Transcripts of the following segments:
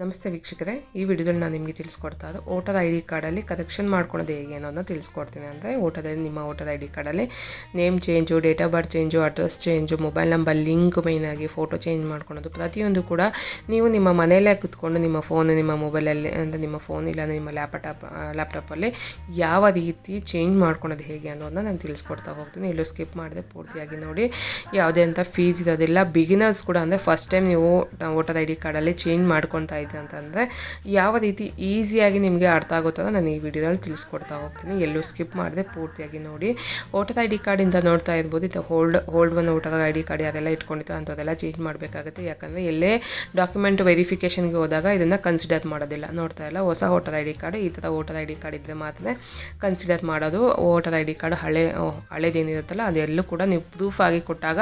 ನಮಸ್ತೆ ವೀಕ್ಷಕರೇ, ಈ ವಿಡಿಯೋದಲ್ಲಿ ನಾನು ನಿಮಗೆ ತಿಳಿಸ್ಕೊಡ್ತಾ ಇದ್ದು ಓಟದ ಐ ಡಿ ಕಾರ್ಡಲ್ಲಿ ಕರೆಕ್ಷನ್ ಮಾಡ್ಕೊಳೋದು ಹೇಗೆ ಅನ್ನೋದನ್ನ ತಿಳಿಸ್ಕೊಡ್ತೀನಿ ಅಂದರೆ, ಓಟದಲ್ಲಿ ನಿಮ್ಮ ಓಟದ ಐ ಡಿ ಕಾರ್ಡಲ್ಲಿ name change date of birth change address change mobile number link ಮೇಯ್ನಾಗಿ ಫೋಟೋ ಚೇಂಜ್ ಮಾಡ್ಕೊಳೋದು ಪ್ರತಿಯೊಂದು ಕೂಡ ನೀವು ನಿಮ್ಮ ಮನೆಯಲ್ಲೇ ಕುತ್ಕೊಂಡು ನಿಮ್ಮ ಫೋನು ನಿಮ್ಮ ಮೊಬೈಲಲ್ಲಿ ಅಂದರೆ ನಿಮ್ಮ ಫೋನ್ ಇಲ್ಲ ನಿಮ್ಮ ಲ್ಯಾಪ್ಟಾಪ್ ಲ್ಯಾಪ್ಟಾಪಲ್ಲಿ ಯಾವ ರೀತಿ ಚೇಂಜ್ ಮಾಡ್ಕೊಳೋದು ಹೇಗೆ ಅನ್ನೋದನ್ನ ನಾನು ತಿಳಿಸ್ಕೊಡ್ತಾ ಹೋಗ್ತೀನಿ. ಎಲ್ಲೂ ಸ್ಕಿಪ್ ಮಾಡಿದೆ ಪೂರ್ತಿಯಾಗಿ ನೋಡಿ. ಯಾವುದೇ ಅಂತ ಫೀಸ್ ಇರೋದಿಲ್ಲ. ಬಿಗಿನರ್ಸ್ ಕೂಡ ಅಂದರೆ ಫಸ್ಟ್ ಟೈಮ್ ನೀವು ವೋಟರ್ ಐ ಡಿ ಕಾರ್ಡಲ್ಲಿ ಚೇಂಜ್ ಮಾಡ್ಕೊತಾ ಇದ್ದೀರಿ ಅಂತಂದರೆ ಯಾವ ರೀತಿ ಈಸಿಯಾಗಿ ನಿಮಗೆ ಅರ್ಥ ಆಗುತ್ತೋ ನಾನು ಈ ವಿಡಿಯೋದಲ್ಲಿ ತಿಳಿಸ್ಕೊಡ್ತಾ ಹೋಗ್ತೀನಿ. ಎಲ್ಲೂ ಸ್ಕಿಪ್ ಮಾಡಿದೆ ಪೂರ್ತಿಯಾಗಿ ನೋಡಿ. ವೋಟರ್ ಐ ಡಿ ಕಾರ್ಡಿಂದ ನೋಡ್ತಾ ಇರ್ಬೋದು. ಇದು hold hold one voter I D card ಯಾರೆಲ್ಲ ಇಟ್ಕೊಂಡಿತ್ತು ಅಂಥದ್ದೆಲ್ಲ ಚೇಂಜ್ ಮಾಡಬೇಕಾಗುತ್ತೆ. ಯಾಕಂದರೆ ಎಲ್ಲೇ ಡಾಕ್ಯುಮೆಂಟ್ ವೆರಿಫಿಕೇಷನ್ಗೆ ಹೋದಾಗ ಇದನ್ನು ಕನ್ಸಿಡರ್ ಮಾಡೋದಿಲ್ಲ. ನೋಡ್ತಾ ಇಲ್ಲ. ಹೊಸ ವೋಟರ್ ಐ ಡಿ ಕಾರ್ಡ್, ಈ ಥರ ವೋಟರ್ ಐ ಡಿ ಕಾರ್ಡ್ ಇದ್ದರೆ ಮಾತ್ರ ಕನ್ಸಿಡರ್ ಮಾಡೋದು. ವೋಟರ್ ಐ ಡಿ ಕಾರ್ಡ್ ಹಳೆ, ಹಳೇದೇನಿರುತ್ತಲ್ಲ ಅದೆಲ್ಲೂ ಕೂಡ ನೀವು ಪ್ರೂಫ್ ಆಗಿ ಕೊಟ್ಟಾಗ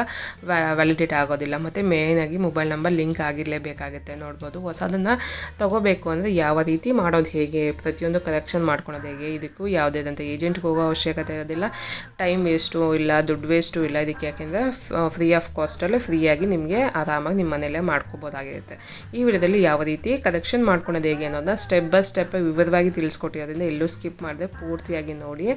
ವ್ಯಾಲಿಡೇಟ್ ಆಗೋದಿಲ್ಲ. ಮತ್ತು ಮೇಯ್ನಾಗಿ ಮೊಬೈಲ್ ನಂಬರ್ ಲಿಂಕ್ ಆಗಿರಲೇಬೇಕಾಗುತ್ತೆ. ನೋಡ್ಬೋದು. ಹೊಸದನ್ನು ತಗೋಬೇಕು ಅಂದರೆ ಯಾವ ರೀತಿ ಮಾಡೋದು ಹೇಗೆ, ಪ್ರತಿಯೊಂದು ಕಲೆಕ್ಷನ್ ಮಾಡ್ಕೊಳೋದು ಹೇಗೆ, ಇದಕ್ಕೂ ಯಾವುದೇದಂಥ ಏಜೆಂಟ್ಗೆ ಹೋಗೋ ಅವಶ್ಯಕತೆ ಇರೋದಿಲ್ಲ. ಟೈಮ್ ವೇಸ್ಟು ಇಲ್ಲ, ದುಡ್ಡು ವೇಸ್ಟು ಇಲ್ಲ, ಇದಕ್ಕೆ ಯಾಕೆಂದರೆ ಫ್ರೀ ಆಫ್ ಕಾಸ್ಟಲ್ಲೇ ಫ್ರೀಯಾಗಿ ನಿಮಗೆ ಆರಾಮಾಗಿ ನಿಮ್ಮ ಮನೆಯಲ್ಲೇ ಮಾಡ್ಕೋಬೋದಾಗಿರುತ್ತೆ. ಈ ವಿಡಿಯೋದಲ್ಲಿ ಯಾವ ರೀತಿ ಕಲೆಕ್ಷನ್ ಮಾಡ್ಕೊಳೋದು ಹೇಗೆ ಅನ್ನೋದನ್ನ ಸ್ಟೆಪ್ ಬೈ ಸ್ಟೆಪ್ ವಿವರವಾಗಿ ತಿಳಿಸ್ಕೊಟ್ಟಿರೋದ್ರಿಂದ ಎಲ್ಲೂ ಸ್ಕಿಪ್ ಮಾಡಿದೆ ಪೂರ್ತಿಯಾಗಿ ನೋಡಿ.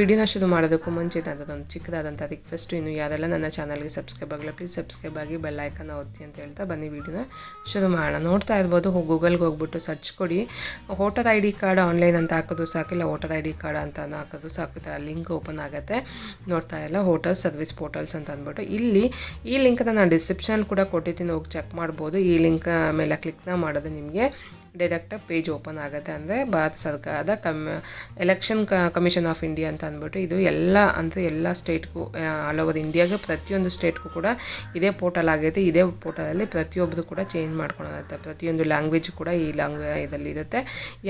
ವಿಡಿಯೋನ ಶುರು ಮಾಡೋದಕ್ಕೂ ಮುಂಚೆ ಒಂದು ಚಿಕ್ಕದಾದಂಥ ರಿಕ್ವೆಸ್ಟು ಇನ್ನು ಯಾರೆಲ್ಲ ನನ್ನ ಚಾನಲ್ಗೆ ಸಬ್ಸ್ಕ್ರೈಬ್ ಆಗಲ್ಲ ಪ್ಲೀಸ್ ಸಬ್ಸ್ಕ್ರೈಬ್ ಆಗಿ ಬೆಲ್ ಐಕನ್ ಒತ್ತಿ ಅಂತ ಹೇಳ್ತಾ ಬನ್ನಿ. ವಿಡಿಯೋನ ಶುರು ಮಾಡೋಣ. ನೋಡ್ತಾ ಇರ್ಬೋದು. ಗೂಗಲ್ಗೆ ಹೋಗ್ಬಿಟ್ಟು ಸರ್ಚ್ ಕೊಡಿ. Voter I D card online ಅಂತ ಹಾಕೋದು ಸಾಕಿಲ್ಲ. ವೋಟರ್ ಐ ಡಿ ಕಾರ್ಡ್ ಅಂತ ಹಾಕೋದು ಸಾಕು ಲಿಂಕ್ ಓಪನ್ ಆಗುತ್ತೆ. ನೋಡ್ತಾ ಇಲ್ಲ. ಹೋಟಲ್ ಸರ್ವಿಸ್ ಪೋರ್ಟಲ್ಸ್ ಅಂತ ಅಂದ್ಬಿಟ್ಟು. ಇಲ್ಲಿ ಈ ಲಿಂಕನ್ನು ನಾನು ಡಿಸ್ಕ್ರಿಪ್ಷನ್ ಕೂಡ ಕೊಟ್ಟಿದ್ದೀನಿ. ಹೋಗಿ ಚೆಕ್ ಮಾಡ್ಬೋದು. ಈ ಲಿಂಕ್ ಮೇಲೆ ಕ್ಲಿಕ್ನ ಮಾಡೋದು ನಿಮಗೆ ಡೈರೆಕ್ಟಾಗಿ ಪೇಜ್ ಓಪನ್ ಆಗುತ್ತೆ ಅಂದರೆ ಭಾರತ ಸರ್ಕಾರದ come, election commission of India ಅಂತ ಅಂದ್ಬಿಟ್ಟು ಇದು ಎಲ್ಲ, ಅಂದರೆ ಎಲ್ಲ ಸ್ಟೇಟ್ಗೂ ಆಲ್ ಓವರ್ ಇಂಡಿಯಾಗೆ ಪ್ರತಿಯೊಂದು ಸ್ಟೇಟ್ಗೂ ಕೂಡ ಇದೇ ಪೋರ್ಟಲ್ ಆಗೈತೆ. ಇದೇ ಪೋರ್ಟಲಲ್ಲಿ ಪ್ರತಿಯೊಬ್ಬರು ಕೂಡ ಚೇಂಜ್ ಮಾಡ್ಕೊಳತ್ತೆ. ಪ್ರತಿಯೊಂದು ಲ್ಯಾಂಗ್ವೇಜ್ ಕೂಡ ಈ ಲ್ಯಾಂಗ್ವೇಜ್ ಇದರಲ್ಲಿ ಇರುತ್ತೆ.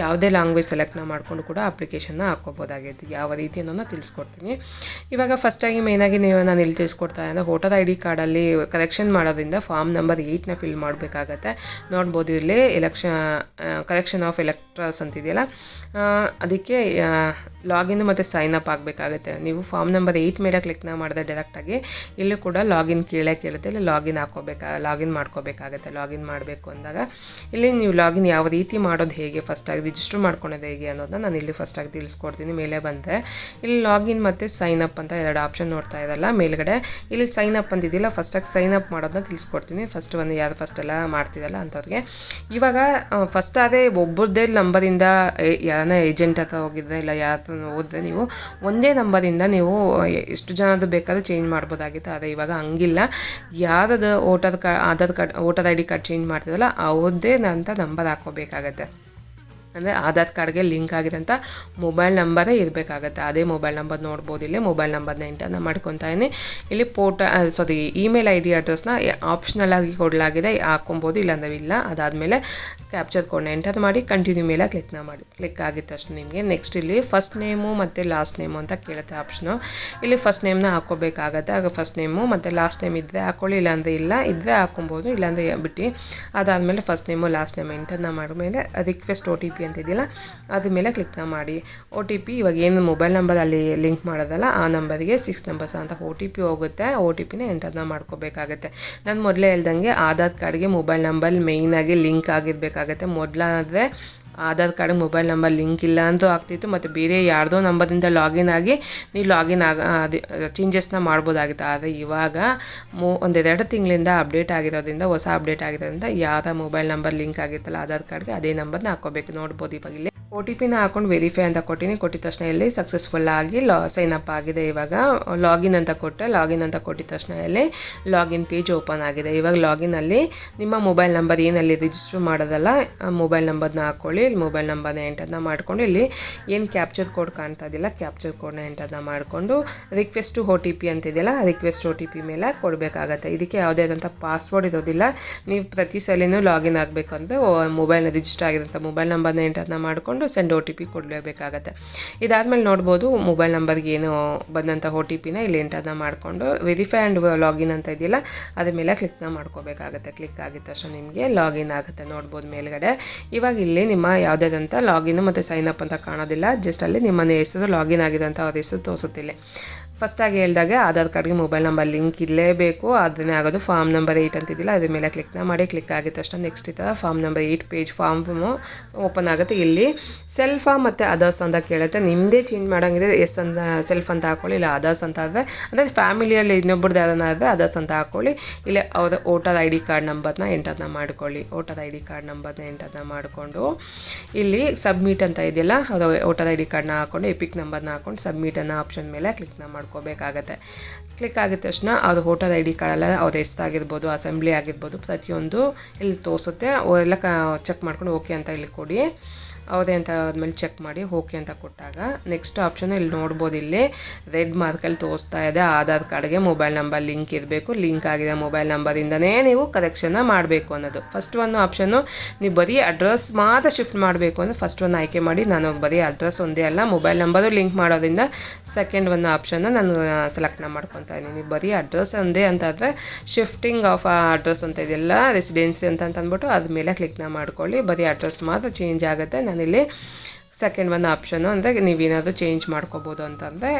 ಯಾವುದೇ ಲ್ಯಾಂಗ್ವೇಜ್ ಸೆಲೆಕ್ಟ್ನ ಮಾಡಿಕೊಂಡು ಕೂಡ ಅಪ್ಲಿಕೇಶನ್ನ ಹಾಕ್ಕೋಬೋದಾಗೈತೆ. ಯಾವ ರೀತಿ ಅನ್ನೋದನ್ನ ತಿಳಿಸ್ಕೊಡ್ತೀನಿ. ಇವಾಗ ಫಸ್ಟಾಗಿ ಮೇನಾಗಿ ನೀವು ನಾನು ಇಲ್ಲಿ ತಿಳಿಸ್ಕೊಡ್ತಾ ಇದ್ದೆ ವೋಟರ್ ಐ ಡಿ ಕಾರ್ಡಲ್ಲಿ ಕರೆಕ್ಷನ್ ಮಾಡೋದ್ರಿಂದ ಫಾರ್ಮ್ ನಂಬರ್ ಏಯ್ಟ್ನ ಫಿಲ್ ಮಾಡಬೇಕಾಗತ್ತೆ. ನೋಡ್ಬೋದು ಇಲ್ಲಿ ಎಲೆಕ್ಷನ್ ಕಲೆಕ್ಷನ್ ಆಫ್ ಎಲೆಕ್ಟ್ರಾಸ್ ಅಂತಿದೆಯಲ್ಲ? ಅದಕ್ಕೆ ಲಾಗಿನ್ ಮತ್ತು ಸೈನ್ ಅಪ್ ಆಗಬೇಕಾಗುತ್ತೆ. ನೀವು ಫಾರ್ಮ್ ನಂಬರ್ ಏಯ್ಟ್ ಮೇಲೆ ಕ್ಲಿಕ್ನ ಮಾಡಿದ್ರೆ ಡೈರೆಕ್ಟಾಗಿ ಇಲ್ಲೂ ಕೂಡ ಲಾಗಿನ್ ಕೇಳೇ ಕೇಳುತ್ತೆ. ಇಲ್ಲಿ ಲಾಗಿನ್ ಹಾಕೋಬೇಕ ಲಾಗಿನ್ ಮಾಡ್ಕೋಬೇಕಾಗುತ್ತೆ. ಲಾಗಿನ್ ಮಾಡಬೇಕು ಅಂದಾಗ, ಇಲ್ಲಿ ನೀವು ಲಾಗಿನ್ ಯಾವ ರೀತಿ ಮಾಡೋದು ಹೇಗೆ ಫಸ್ಟಾಗಿ ರಿಜಿಸ್ಟರ್ ಮಾಡ್ಕೊಳೋದು ಹೇಗೆ ಅನ್ನೋದನ್ನ ನಾನು ಇಲ್ಲಿ ಫಸ್ಟಾಗಿ ತಿಳಿಸ್ಕೊಡ್ತೀನಿ. ಮೇಲೆ ಬಂದರೆ, ಇಲ್ಲಿ ಲಾಗಿನ್ ಮತ್ತು ಸೈನ್ ಅಪ್ ಅಂತ ಎರಡು ಆಪ್ಷನ್ ನೋಡ್ತಾ ಇರಲ್ಲ ಮೇಲ್ಗಡೆ, ಇಲ್ಲಿ ಸೈನ್ ಅಪ್ ಅಂತಿದ್ದಿಲ್ಲ ಫಸ್ಟಾಗಿ ಸೈನ್ ಅಪ್ ಮಾಡೋದನ್ನ ತಿಳಿಸ್ಕೊಡ್ತೀನಿ. ಫಸ್ಟ್ ಒಂದು ಯಾರು ಫಸ್ಟ್ ಎಲ್ಲ ಮಾಡ್ತಿದ್ದಲ್ಲ ಅಂಥವ್ರಿಗೆ. ಇವಾಗ ಫಸ್ಟ್ ಅದೇ ಒಬ್ಬರದ್ದೇ ನಂಬರಿಂದ ಯಾರನ್ನ ಏಜೆಂಟ್ ಹತ್ರ ಹೋಗಿದ್ರೆ ಇಲ್ಲ ಯಾರ ಹತ್ರ ಹೋದ್ರೆ ನೀವು ಒಂದೇ ನಂಬರಿಂದ ನೀವು ಎಷ್ಟು ಜನದ್ದು ಬೇಕಾದ್ರೂ ಚೇಂಜ್ ಮಾಡ್ಬೋದಾಗಿತ್ತು. ಆದರೆ ಇವಾಗ ಹಂಗಿಲ್ಲ. ಯಾರದು voter card Aadhaar card, voter I D card change ಮಾಡ್ತಿದ್ದಲ್ಲ ಅವ್ರದ್ದೇ ಅಂತ ನಂಬರ್ ಹಾಕ್ಕೋಬೇಕಾಗತ್ತೆ. ಅಂದರೆ ಆಧಾರ್ ಕಾರ್ಡ್ಗೆ ಲಿಂಕ್ ಆಗಿರೋಂಥ ಮೊಬೈಲ್ ನಂಬರೇ ಇರಬೇಕಾಗತ್ತೆ. ಅದೇ ಮೊಬೈಲ್ ನಂಬರ್ ನೋಡ್ಬೋದು, ಇಲ್ಲಿ ಮೊಬೈಲ್ ನಂಬರ್ನ ಎಂಟರ್ನ ಮಾಡ್ಕೊತಾ ಇದ್ದೀನಿ. ಇಲ್ಲಿ ಪೋರ್ಟ ಸಾರಿ ಇಮೇಲ್ ಐ ಡಿ ಅಡ್ರೆಸ್ನ ಆಪ್ಷನಲ್ ಆಗಿ ಕೊಡಲಾಗಿದೆ ಹಾಕೊಬೋದು ಇಲ್ಲಾಂದ್ರೆ ಇಲ್ಲ. ಅದಾದಮೇಲೆ ಕ್ಯಾಪ್ಚರ್ ಕೋಡ್ನ ಎಂಟರ್ ಮಾಡಿ ಕಂಟಿನ್ಯೂ ಮೇಲೆ ಕ್ಲಿಕ್ನ ಮಾಡಿ ಕ್ಲಿಕ್ ಆಗಿದ ತಕ್ಷಣ ನಿಮಗೆ ನೆಕ್ಸ್ಟ್ ಇಲ್ಲಿ ಫಸ್ಟ್ ನೇಮು ಮತ್ತು ಲಾಸ್ಟ್ ನೇಮು ಅಂತ ಕೇಳುತ್ತೆ ಆಪ್ಷನು ಇಲ್ಲಿ ಫಸ್ಟ್ ನೇಮ್ನ ಹಾಕೋಬೇಕಾಗತ್ತೆ ಆಗ ಫಸ್ಟ್ ನೇಮು ಮತ್ತು ಲಾಸ್ಟ್ ನೇಮ್ ಇದ್ದರೆ ಹಾಕೊಳ್ಳಿ, ಇಲ್ಲಾಂದರೆ ಇಲ್ಲ. ಇದ್ದರೆ ಹಾಕೊಬೋದು ಇಲ್ಲಾಂದರೆ ಬಿಟ್ಟು. ಅದಾದಮೇಲೆ ಫಸ್ಟ್ ನೇಮು ಲಾಸ್ಟ್ ನೇಮ್ ಎಂಟರ್ನ ಮಾಡಿದ್ಮೇಲೆ ರಿಕ್ವೆಸ್ಟ್ ಒ ಟಿ ಪಿ ಅಂತಿದೆಯಲ್ಲ, ಅದ್ರ ಮೇಲೆ ಕ್ಲಿಕ್ನ ಮಾಡಿ. ಒ ಟಿ ಪಿ ಇವಾಗ ಏನು ಮೊಬೈಲ್ ನಂಬರ್ ಅಲ್ಲಿ ಲಿಂಕ್ ಮಾಡೋದಲ್ಲ, ಆ ನಂಬರ್ಗೆ ಸಿಕ್ಸ್ ನಂಬರ್ಸ್ ಅಂತ ಒ ಟಿ ಪಿ ಹೋಗುತ್ತೆ. ಒ ಟಿ ಪಿನ ಎಂಟರ್ನ ಮಾಡ್ಕೋಬೇಕಾಗತ್ತೆ. ನಾನು ಮೊದಲೇ ಹೇಳ್ದಂಗೆ ಆಧಾರ್ ಕಾರ್ಡ್ಗೆ ಮೊಬೈಲ್ ನಂಬರ್ ಮೇಯ್ನಾಗಿ ಲಿಂಕ್ ಆಗಿರಬೇಕಾಗತ್ತೆ. ಮೊದಲಾದರೆ Aadhaar card, mobile number, link ಇಲ್ಲ ಅಂತೂ ಆಗ್ತಿತ್ತು. ಮತ್ತು ಬೇರೆ ಯಾರ್ದೋ ನಂಬರಿಂದ ಲಾಗಿನ್ ಆಗಿ ನೀವು ಲಾಗಿನ್ ಆಗ ಅದು ಚೇಂಜಸ್ನ ಮಾಡ್ಬೋದಾಗಿತ್ತು. ಆದರೆ ಇವಾಗ ಮೂ, ಒಂದೆರಡು ತಿಂಗಳಿಂದ ಅಪ್ಡೇಟ್ ಆಗಿರೋದ್ರಿಂದ, ಹೊಸ ಅಪ್ಡೇಟ್ ಆಗಿರೋದ್ರಿಂದ ಯಾರ ಮೊಬೈಲ್ ನಂಬರ್, ಲಿಂಕ್ ಆಗಿತ್ತಲ್ಲ ಆಧಾರ್ ಕಾರ್ಡ್ಗೆ, ಅದೇ ನಂಬರ್ನ ಹಾಕೋಬೇಕು ನೋಡ್ಬೋದು ಇವಾಗ ಇಲ್ಲಿ. ಒ ಟಿ ಪಿನ ಹಾಕೊಂಡು ವೆರಿಫೈ ಅಂತ ಕೊಟ್ಟಿನಿ. ಕೊಟ್ಟಿದ ತಕ್ಷಣ ಇಲ್ಲಿ ಸಕ್ಸಸ್ಫುಲ್ ಆಗಿ ಲಾ ಸೈನ್ ಅಪ್ ಆಗಿದೆ. ಇವಾಗ ಲಾಗಿನ್ ಅಂತ ಕೊಟ್ಟೆ. ಲಾಗಿನ್ ಅಂತ ಕೊಟ್ಟಿದ ತಕ್ಷಣ ಇಲ್ಲಿ ಲಾಗಿನ್ ಪೇಜ್ ಓಪನ್ ಆಗಿದೆ. ಇವಾಗ ಲಾಗಿನಲ್ಲಿ ನಿಮ್ಮ ಮೊಬೈಲ್ ನಂಬರ್ ಏನಲ್ಲಿ ರಿಜಿಸ್ಟರ್ ಮಾಡೋದಲ್ಲ ಮೊಬೈಲ್ ನಂಬರ್ನ ಹಾಕ್ಕೊಳ್ಳಿ ಇಲ್ಲಿ ಮೊಬೈಲ್ ನಂಬರ್ನ ಎಂಟರ್ನ ಮಾಡಿಕೊಂಡು ಇಲ್ಲಿ ಏನು ಕ್ಯಾಪ್ಚರ್ ಕೋಡ್ ಕಾಣ್ತಾ ಇದ್ದಿಲ್ಲ ಕ್ಯಾಪ್ಚರ್ ಕೋಡ್ನ ಎಂಟರ್ನ ಮಾಡಿಕೊಂಡು ರಿಕ್ವೆಸ್ಟ್ ಒ ಟಿ ಪಿ ಅಂತಿದೆಯಲ್ಲ ರಿಕ್ವೆಸ್ಟ್ ಒ ಟಿ ಪಿ ಮೇಲೆ ಕೊಡಬೇಕಾಗತ್ತೆ. ಇದಕ್ಕೆ ಯಾವುದೇ ಆದಂಥ ಪಾಸ್ವರ್ಡ್ ಇರೋದಿಲ್ಲ. ನೀವು ಪ್ರತಿ ಸಲಿನೂ ಲಾಗಿನ್ ಆಗಬೇಕು ಅಂತ ಮೊಬೈಲ್ನ ರಿಜಿಸ್ಟರ್ ಆಗಿರೋಂಥ ಮೊಬೈಲ್ ನಂಬರ್ನ ಎಂಟರ್ನ ಮಾಡಿಕೊಂಡು ಸೆಂಡ್ ಒ ಟಿ ಪಿ ಕೊಡಲೇಬೇಕಾಗತ್ತೆ. ಇದಾದಮೇಲೆ ನೋಡ್ಬೋದು ಮೊಬೈಲ್ ನಂಬರ್ಗೆ ಏನು ಬಂದಂಥ ಒ ಟಿ ಪಿನ ಇಲ್ಲಿ ಎಂಟರ್ನ ಮಾಡಿಕೊಂಡು ವೆರಿಫೈ ಆ್ಯಂಡ್ ಲಾಗಿನ್ ಅಂತ ಇದೆಯಲ್ಲ ಅದ್ರ ಮೇಲೆ ಕ್ಲಿಕ್ನ ಮಾಡ್ಕೋಬೇಕಾಗತ್ತೆ. ಕ್ಲಿಕ್ ಆಗಿದ ತಕ್ಷಣ ನಿಮಗೆ ಲಾಗಿನ್ ಆಗುತ್ತೆ ನೋಡ್ಬೋದು ಮೇಲ್ಗಡೆ. ಇವಾಗ ಇಲ್ಲಿ ನಿಮ್ಮ ಯಾವುದಾದಂಥ ಲಾಗಿನ್ ಮತ್ತು ಸೈನ್ ಅಪ್ ಅಂತ ಕಾಣೋದಿಲ್ಲ. ಜಸ್ಟ್ ಅಲ್ಲಿ ನಿಮ್ಮ ಹೆಸರು ಲಾಗಿನ್ ಆಗಿದೆ ಅಂತ ಅವ್ರ ಹೆಸರು ತೋರಿಸುತ್ತಿಲ್ಲ ಫಸ್ಟಾಗಿ ಹೇಳಿದಾಗೆ ಆಧಾರ್ ಕಾರ್ಡ್ಗೆ ಮೊಬೈಲ್ ನಂಬರ್ ಲಿಂಕ್ ಇರಲೇಬೇಕು ಅದನ್ನೇ ಆಗೋದು ಫಾರ್ಮ್ ನಂಬರ್ ಏಯ್ಟ್ ಅಂತಿದ್ದಿಲ್ಲ, ಅದ್ರ ಮೇಲೆ ಕ್ಲಿಕ್ನ ಮಾಡಿ ಕ್ಲಿಕ್ ಆಗಿದ ತಕ್ಷಣ ನೆಕ್ಸ್ಟ್ ಈ form number eight page form open ಆಗುತ್ತೆ ಇಲ್ಲಿ. ಸೆಲ್ಫಾ ಮತ್ತು ಅದರ್ಸ್ ಅಂತ ಕೇಳುತ್ತೆ. ನಿಮ್ಮದೇ ಚೇಂಜ್ ಮಾಡೋಂಗಿದೆ ಎಸ್ ಅಂತ ಸೆಲ್ಫ್ ಅಂತ ಹಾಕೊಳ್ಳಿ ಇಲ್ಲ ಅದರ್ಸ್ ಅಂತ ಆದರೆ, ಅಂದರೆ ಫ್ಯಾಮಿಲಿಯಲ್ಲಿ ಇನ್ನೊಬ್ರದ್ದು ಯಾರನ್ನ ಆದರೆ ಅದರ್ಸ್ ಅಂತ ಹಾಕೊಳ್ಳಿ. ಇಲ್ಲ ಅವರ ವೋಟರ್ ಐ ಡಿ ಕಾರ್ಡ್ ನಂಬರ್ನ ಎಂಟರ್ನ ಮಾಡ್ಕೊಳ್ಳಿ. ವೋಟರ್ ಐ ಡಿ ಕಾರ್ಡ್ ನಂಬರ್ನ ಎಂಟರ್ನ ಮಾಡಿಕೊಂಡು, ಇಲ್ಲಿ ಸಬ್ಮಿಟ್ ಅಂತ ಇದೆಯಲ್ಲ, ಅವರ ವೋಟರ್ ಐ ಡಿ ಕಾರ್ಡ್ನ ಹಾಕ್ಕೊಂಡು ಎಪಿಕ್ ನಂಬರ್ನ ಹಾಕೊಂಡು ಸಬ್ಮಿಟ್ ಅನ್ನೋ ಆಪ್ಷನ್ ಮೇಲೆ ಕ್ಲಿಕ್ನ ಮಾಡ್ಕೋಬೇಕಾಗತ್ತೆ. ಕ್ಲಿಕ್ ಆಗಿದ ತಕ್ಷಣ ಅದು ಹೋಟೆಲ್ ಐ ಡಿ ಕಾರ್ಡೆಲ್ಲ ಅವ್ರ ಆಗಿರ್ಬೋದು ಅಸೆಂಬ್ಲಿ ಆಗಿರ್ಬೋದು, ಪ್ರತಿಯೊಂದು ಇಲ್ಲಿ ತೋರಿಸುತ್ತೆ. ಎಲ್ಲ ಕ ಚೆಕ್ ಮಾಡ್ಕೊಂಡು ಓಕೆ ಅಂತ ಇಲ್ಲಿ ಕೊಡಿ. ಹೌದೇ ಅಂತ ಆದಮೇಲೆ ಚೆಕ್ ಮಾಡಿ ಓಕೆ ಅಂತ ಕೊಟ್ಟಾಗ ನೆಕ್ಸ್ಟ್ ಆಪ್ಷನ್ ಇಲ್ಲಿ ನೋಡ್ಬೋದು ಇಲ್ಲಿ. ರೆಡ್ ಮಾರ್ಕಲ್ಲಿ ತೋರಿಸ್ತಾ ಇದೆ, ಆಧಾರ್ ಕಾರ್ಡ್ಗೆ ಮೊಬೈಲ್ ನಂಬರ್ ಲಿಂಕ್ ಇರಬೇಕು. ಲಿಂಕ್ ಆಗಿದೆ ಮೊಬೈಲ್ ನಂಬರಿಂದನೇ ನೀವು ಕರೆಕ್ಷನ್ನ ಮಾಡಬೇಕು ಅನ್ನೋದು. ಫಸ್ಟ್ ಒಂದು ಆಪ್ಷನ್ನು ನೀವು ಬರೀ ಅಡ್ರೆಸ್ ಮಾತ್ರ ಶಿಫ್ಟ್ ಮಾಡಬೇಕು ಅಂದರೆ ಫಸ್ಟ್ ಒಂದು ಆಯ್ಕೆ ಮಾಡಿ, ನಾನು ಬರೀ ಅಡ್ರೆಸ್ ಒಂದೇ ಅಲ್ಲ ಮೊಬೈಲ್ ನಂಬರು ಲಿಂಕ್ ಮಾಡೋದ್ರಿಂದ ಸೆಕೆಂಡ್ ಒಂದು ಆಪ್ಷನ್ನ ನಾನು ಸೆಲೆಕ್ಟ್ನ ಮಾಡ್ಕೊತಾ ಇದ್ದೀನಿ. ಬರೀ ಅಡ್ರೆಸ್ ಒಂದೇ ಅಂತಾದರೆ ಶಿಫ್ಟಿಂಗ್ ಆಫ್ ಅಡ್ರೆಸ್ ಅಂತ ಇದೆಲ್ಲ ರೆಸಿಡೆನ್ಸಿ ಅಂತ ಅಂದ್ಬಿಟ್ಟು ಅದ್ರ ಮೇಲೆ ಕ್ಲಿಕ್ನ ಮಾಡ್ಕೊಳ್ಳಿ. ಬರೀ ಅಡ್ರೆಸ್ ಮಾತ್ರ ಚೇಂಜ್ ಆಗುತ್ತೆ ನಾನಿಲ್ಲಿ ಸೆಕೆಂಡ್ ಒನ್ ಆಪ್ಷನು ಅಂದರೆ ನೀವೇನಾದರೂ ಚೇಂಜ್ ಮಾಡ್ಕೋಬೋದು ಅಂತಂದರೆ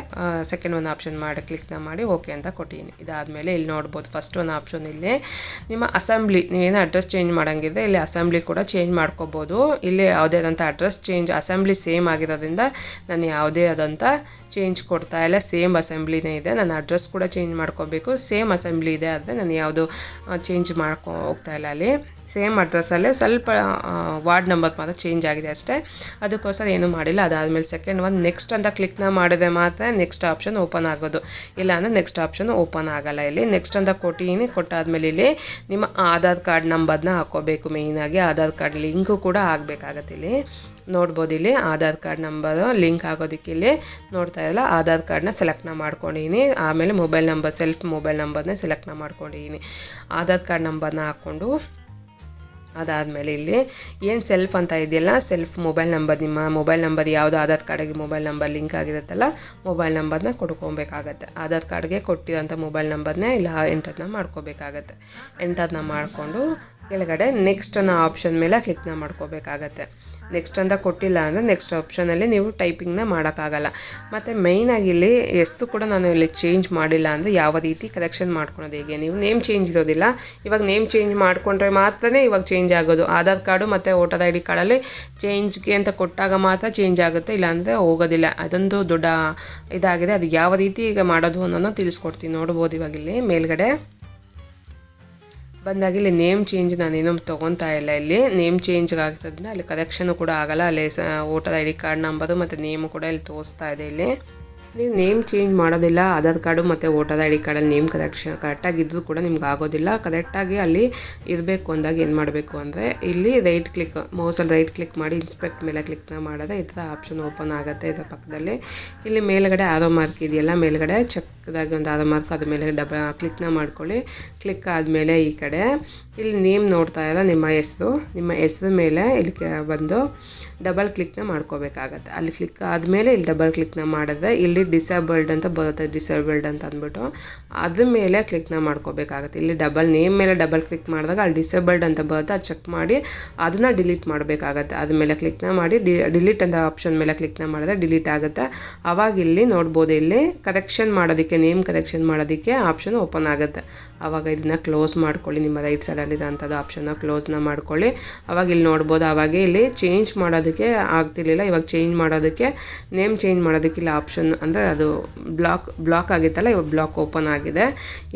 ಸೆಕೆಂಡ್ ಒನ್ ಆಪ್ಷನ್ ಮಾಡಿ ಕ್ಲಿಕ್ನ ಮಾಡಿ ಓಕೆ ಅಂತ ಕೊಟ್ಟಿದ್ದೀನಿ ಇದಾದಮೇಲೆ ಇಲ್ಲಿ ನೋಡ್ಬೋದು ಫಸ್ಟ್ ಒಂದು ಆಪ್ಷನ್ ಇಲ್ಲಿ ನಿಮ್ಮ ಅಸೆಂಬ್ಲಿ ನೀವೇನು ಅಡ್ರೆಸ್ ಚೇಂಜ್ ಮಾಡೋಂಗಿದೆ ಇಲ್ಲಿ ಅಸೆಂಬ್ಲಿ ಕೂಡ ಚೇಂಜ್ ಮಾಡ್ಕೋಬೋದು. ಇಲ್ಲಿ ಯಾವುದೇ ಆದಂಥ ಅಡ್ರೆಸ್ ಚೇಂಜ್ ಅಸೆಂಬ್ಲಿ ಸೇಮ್ ಆಗಿರೋದ್ರಿಂದ ನಾನು ಯಾವುದೇ ಆದಂಥ ಚೇಂಜ್ ಕೊಡ್ತಾ ಇಲ್ಲ. ಸೇಮ್ ಅಸೆಂಬ್ಲಿನೇ ಇದೆ ನನ್ನ ಅಡ್ರೆಸ್ ಕೂಡ ಚೇಂಜ್ ಮಾಡ್ಕೋಬೇಕು. ಸೇಮ್ ಅಸೆಂಬ್ಲಿ ಇದೆ ಆದರೆ ನಾನು ಯಾವುದು ಚೇಂಜ್ ಮಾಡ್ಕೊ, ಹೋಗ್ತಾ ಇಲ್ಲ ಅಲ್ಲಿ. ಸೇಮ್ ಅಡ್ರೆಸ್ಸಲ್ಲೇ ಸ್ವಲ್ಪ ವಾರ್ಡ್ ನಂಬರ್ ಮಾತ್ರ ಚೇಂಜ್ ಆಗಿದೆ ಅಷ್ಟೇ. ಅದಕ್ಕೋಸ್ಕರ ಏನೂ ಮಾಡಿಲ್ಲ. ಅದಾದಮೇಲೆ ಸೆಕೆಂಡ್ ಒಂದು ನೆಕ್ಸ್ಟ್ ಅಂತ ಕ್ಲಿಕ್ನ ಮಾಡಿದೆ ಮಾತ್ರ ನೆಕ್ಸ್ಟ್ ಆಪ್ಷನ್ ಓಪನ್ ಆಗೋದು. ಇಲ್ಲ ಅಂದರೆ ನೆಕ್ಸ್ಟ್ ಆಪ್ಷನ್ ಓಪನ್ ಆಗಲ್ಲ ಇಲ್ಲಿ. ನೆಕ್ಸ್ಟ್ ಅಂತ ಕೊಟ್ಟಿನಿ, ಕೊಟ್ಟಾದ್ಮೇಲೆ ಇಲ್ಲಿ ನಿಮ್ಮ ಆಧಾರ್ ಕಾರ್ಡ್ ನಂಬರ್ನ ಹಾಕೋಬೇಕು ಮೇಯ್ನಾಗಿ ಆಧಾರ್ ಕಾರ್ಡ್ ಲಿಂಕು ಕೂಡ ಆಗಬೇಕಾಗತ್ತೆ ಇಲ್ಲಿ. ನೋಡ್ಬೋದು ಇಲ್ಲಿ ಆಧಾರ್ ಕಾರ್ಡ್ ನಂಬರು ಲಿಂಕ್ ಆಗೋದಕ್ಕೆ ಇಲ್ಲಿ ನೋಡ್ತಾ ಇಲ್ಲ ಆಧಾರ್ ಕಾರ್ಡ್ನ ಸೆಲೆಕ್ಟ್ನ ಮಾಡ್ಕೊಂಡಿದ್ದೀನಿ ಆಮೇಲೆ ಮೊಬೈಲ್ ನಂಬರ್ ಸೆಲ್ಫ್ ಮೊಬೈಲ್ ನಂಬರ್ನ ಸೆಲೆಕ್ಟ್ನ ಮಾಡ್ಕೊಂಡಿದ್ದೀನಿ ಆಧಾರ್ ಕಾರ್ಡ್ ನಂಬರ್ನ ಹಾಕ್ಕೊಂಡು ಅದಾದಮೇಲೆ ಇಲ್ಲಿ, ಏನು ಸೆಲ್ಫ್ ಅಂತ ಇದೆಯಲ್ಲ ಸೆಲ್ಫ್ ಮೊಬೈಲ್ ನಂಬರ್ ನಿಮ್ಮ ಮೊಬೈಲ್ ನಂಬರ್ ಯಾವುದು ಆಧಾರ್ ಕಾರ್ಡಿಗೆ ಮೊಬೈಲ್ ನಂಬರ್ ಲಿಂಕ್ ಆಗಿರುತ್ತಲ್ಲ ಮೊಬೈಲ್ ನಂಬರ್ನ ಕೊಡ್ಕೊಬೇಕಾಗತ್ತೆ. ಆಧಾರ್ ಕಾರ್ಡ್ಗೆ ಕೊಟ್ಟಿರೋಂಥ ಮೊಬೈಲ್ ನಂಬರ್ನೇ ಇಲ್ಲ ಎಂಟರ್ನ ಮಾಡ್ಕೋಬೇಕಾಗತ್ತೆ. ಎಂಟರ್ನ ಮಾಡಿಕೊಂಡು ಕೆಳಗಡೆ ನೆಕ್ಸ್ಟ್ ಅನ್ನೋ ಆಪ್ಷನ್ ಮೇಲೆ ಕ್ಲಿಕ್ನ ಮಾಡ್ಕೋಬೇಕಾಗತ್ತೆ. ನೆಕ್ಸ್ಟ್ ಅಂತ ಕೊಟ್ಟಿಲ್ಲ ಅಂದರೆ ನೆಕ್ಸ್ಟ್ ಆಪ್ಷನಲ್ಲಿ ನೀವು ಟೈಪಿಂಗ್ನ ಮಾಡೋಕ್ಕಾಗಲ್ಲ. ಮತ್ತು ಮೇಯ್ನಾಗಿ ಇಲ್ಲಿ ಎಷ್ಟು ಕೂಡ ನಾನು ಇಲ್ಲಿ ಚೇಂಜ್ ಮಾಡಿಲ್ಲ ಅಂದರೆ ಯಾವ ರೀತಿ ಕರೆಕ್ಷನ್ ಮಾಡ್ಕೊಳೋದು ಹೇಗೆ? ನೀವು ನೇಮ್ ಚೇಂಜ್ ಇರೋದಿಲ್ಲ. ಇವಾಗ ನೇಮ್ ಚೇಂಜ್ ಮಾಡಿಕೊಂಡ್ರೆ ಮಾತ್ರನೇ ಇವಾಗ ಚೇಂಜ್ ಆಗೋದು. ಆಧಾರ್ ಕಾರ್ಡು ಮತ್ತು ವೋಟರ್ ಐ ಡಿ ಕಾರ್ಡಲ್ಲಿ ಚೇಂಜ್ಗೆ ಅಂತ ಕೊಟ್ಟಾಗ ಮಾತ್ರ ಚೇಂಜ್ ಆಗುತ್ತೆ, ಇಲ್ಲಾಂದರೆ ಹೋಗೋದಿಲ್ಲ. ಅದೊಂದು ದೊಡ್ಡ ಇದಾಗಿದೆ. ಅದು ಯಾವ ರೀತಿ ಈಗ ಮಾಡೋದು ಅನ್ನೋದನ್ನ ತಿಳಿಸ್ಕೊಡ್ತೀನಿ. ನೋಡ್ಬೋದು ಇವಾಗ ಇಲ್ಲಿ ಮೇಲ್ಗಡೆ. ಬಂದಾಗ ಇಲ್ಲಿ ನೇಮ್ ಚೇಂಜ್ ನಾನೇನು ತೊಗೊತಾ ಇಲ್ಲ ಇಲ್ಲಿ. ನೇಮ್ ಚೇಂಜ್ ಆಗ್ತದ್ರಿಂದ ಅಲ್ಲಿ ಕರೆಕ್ಷನು ಕೂಡ ಆಗಲ್ಲ. ಅಲ್ಲಿ voter I D card number ಮತ್ತು ನೇಮು ಕೂಡ ಇಲ್ಲಿ ತೋರಿಸ್ತಾ ಇದೆ ಇಲ್ಲಿ. ನೀವು ನೇಮ್ ಚೇಂಜ್ ಮಾಡೋದಿಲ್ಲ, ಆಧಾರ್ ಕಾರ್ಡು ಮತ್ತು ವೋಟರ್ ಐ ಡಿ ಕಾರ್ಡಲ್ಲಿ ನೇಮ್ ಕರೆಕ್ಷನ್ ಕರೆಕ್ಟಾಗಿದ್ದರೂ ಕೂಡ ನಿಮ್ಗೆ ಆಗೋದಿಲ್ಲ. ಕರೆಕ್ಟಾಗಿ ಅಲ್ಲಿ ಇರಬೇಕು ಅಂದಾಗ ಏನು ಮಾಡಬೇಕು ಅಂದರೆ, ಇಲ್ಲಿ ರೈಟ್ ಕ್ಲಿಕ್ ಮೌಸಲ್ಲಿ ರೈಟ್ ಕ್ಲಿಕ್ ಮಾಡಿ ಇನ್ಸ್ಪೆಕ್ಟ್ ಮೇಲೆ ಕ್ಲಿಕ್ನ ಮಾಡಿದ್ರೆ ಈ ಥರ ಆಪ್ಷನ್ ಓಪನ್ ಆಗುತ್ತೆ ಇದರ ಪಕ್ಕದಲ್ಲಿ. ಇಲ್ಲಿ ಮೇಲ್ಗಡೆ ಆರೋ ಮಾರ್ಕ್ ಇದೆಯಲ್ಲ, ಮೇಲ್ಗಡೆ ಚಕ್ಕದಾಗಿ ಒಂದು ಆರೋ ಮಾರ್ಕ್ ಅದ್ರ ಮೇಲೆ ಡಬ ಕ್ಲಿಕ್ನ ಮಾಡ್ಕೊಳ್ಳಿ. ಕ್ಲಿಕ್ ಆದಮೇಲೆ ಈ ಕಡೆ. ಇಲ್ಲಿ ನೇಮ್ ನೋಡ್ತಾ ಇಲ್ಲ ನಿಮ್ಮ ಹೆಸರು ನಿಮ್ಮ ಹೆಸರು ಮೇಲೆ ಇಲ್ಲಿ ಬಂದು ಡಬಲ್ ಕ್ಲಿಕ್ನ ಮಾಡ್ಕೋಬೇಕಾಗತ್ತೆ. ಅಲ್ಲಿ ಕ್ಲಿಕ್ ಆದಮೇಲೆ ಇಲ್ಲಿ ಡಬಲ್ ಕ್ಲಿಕ್ನ ಮಾಡಿದ್ರೆ ಇಲ್ಲಿ ಡಿಸೇಬಲ್ಡ್ ಅಂತ ಬರುತ್ತೆ ಡಿಸೇಬಲ್ಡ್ ಅಂತ ಅಂದ್ಬಿಟ್ಟು. ಅದ್ರ ಮೇಲೆ ಕ್ಲಿಕ್ನ ಮಾಡ್ಕೋಬೇಕಾಗತ್ತೆ. ಇಲ್ಲಿ ಡಬಲ್ ನೇಮ್ ಮೇಲೆ ಡಬಲ್ ಕ್ಲಿಕ್ ಮಾಡಿದಾಗ ಅಲ್ಲಿ ಡಿಸೇಬಲ್ಡ್ ಅಂತ ಬರುತ್ತೆ, ಅದು ಚೆಕ್ ಮಾಡಿ ಅದನ್ನು ಡಿಲೀಟ್ ಮಾಡಬೇಕಾಗತ್ತೆ. ಅದ್ರ ಮೇಲೆ ಕ್ಲಿಕ್ನ ಮಾಡಿ ಡಿಲೀಟ್ ಅಂತ ಆಪ್ಷನ್ ಮೇಲೆ ಕ್ಲಿಕ್ನ ಮಾಡಿದ್ರೆ ಡಿಲೀಟ್ ಆಗುತ್ತೆ. ಆವಾಗ ಇಲ್ಲಿ ನೋಡ್ಬೋದು, ಇಲ್ಲಿ ಕರೆಕ್ಷನ್ ಮಾಡೋದಕ್ಕೆ ನೇಮ್ ಕರೆಕ್ಷನ್ ಮಾಡೋದಕ್ಕೆ ಆಪ್ಷನ್ ಓಪನ್ ಆಗುತ್ತೆ. ಆವಾಗ ಇದನ್ನು ಕ್ಲೋಸ್ ಮಾಡ್ಕೊಳ್ಳಿ, ನಿಮ್ಮ ರೈಟ್ ಸೈಡಲ್ಲಿದೆ ಆಪ್ಷನ್ನ ಕ್ಲೋಸ್ನ ಮಾಡ್ಕೊಳ್ಳಿ. ಆವಾಗ ಇಲ್ಲಿ ನೋಡ್ಬೋದು ಆವಾಗ ಇಲ್ಲಿ ಚೇಂಜ್ ಮಾಡೋದಕ್ಕೆ ಆಗ್ತಿರ್ಲಿಲ್ಲ. ಇವಾಗ ಚೇಂಜ್ ಮಾಡೋದಕ್ಕೆ ನೇಮ್ ಚೇಂಜ್ ಮಾಡೋದಕ್ಕೆ ಇಲ್ಲಿ ಆಪ್ಷನ್ ಅಂದರೆ ಅದು ಬ್ಲಾಕ್ ಬ್ಲಾಕ್ ಆಗಿತ್ತಲ್ಲ, ಇವಾಗ ಬ್ಲಾಕ್ ಓಪನ್ ಆಗಿದೆ.